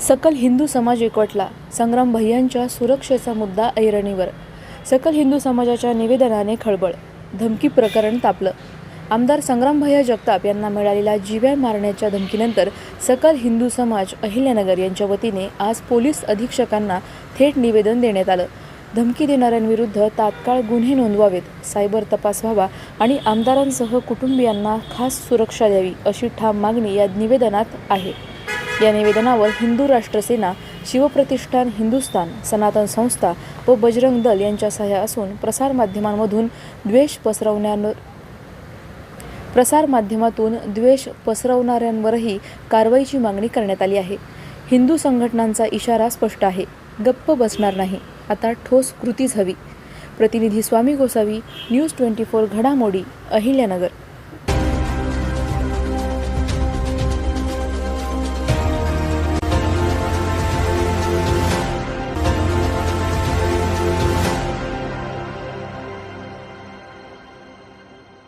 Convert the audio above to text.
सकल हिंदू समाज एकवटला. संग्राम भैयांच्या सुरक्षेचा मुद्दा ऐरणीवर. सकल हिंदू समाजाच्या निवेदनाने खळबळ. धमकी प्रकरण तापलं. आमदार संग्राम भैया जगताप यांना मिळालेल्या जीव्या मारण्याच्या धमकीनंतर सकल हिंदू समाज अहिल्यानगर यांच्या वतीने आज पोलीस अधीक्षकांना थेट निवेदन देण्यात आलं. धमकी देणाऱ्यांविरुद्ध तात्काळ गुन्हे नोंदवावेत सायबर तपास व्हावा आणि आमदारांसह कुटुंबियांना खास सुरक्षा द्यावी अशी ठाम मागणी या निवेदनात आहे. या निवेदनावर हिंदू राष्ट्र सेना शिवप्रतिष्ठान हिंदुस्थान सनातन संस्था व बजरंग दल यांच्या सह्या असून प्रसारमाध्यमांमधून द्वेष पसरवण्यावर प्रसारमाध्यमातून द्वेष पसरवणाऱ्यांवरही कारवाईची मागणी करण्यात आली आहे. हिंदू संघटनांचा इशारा स्पष्ट आहे. गप्प बसणार नाही. आता ठोस कृतीच हवी. प्रतिनिधी Swami Gosavi news twenty four घडामोडी अहिल्यानगर.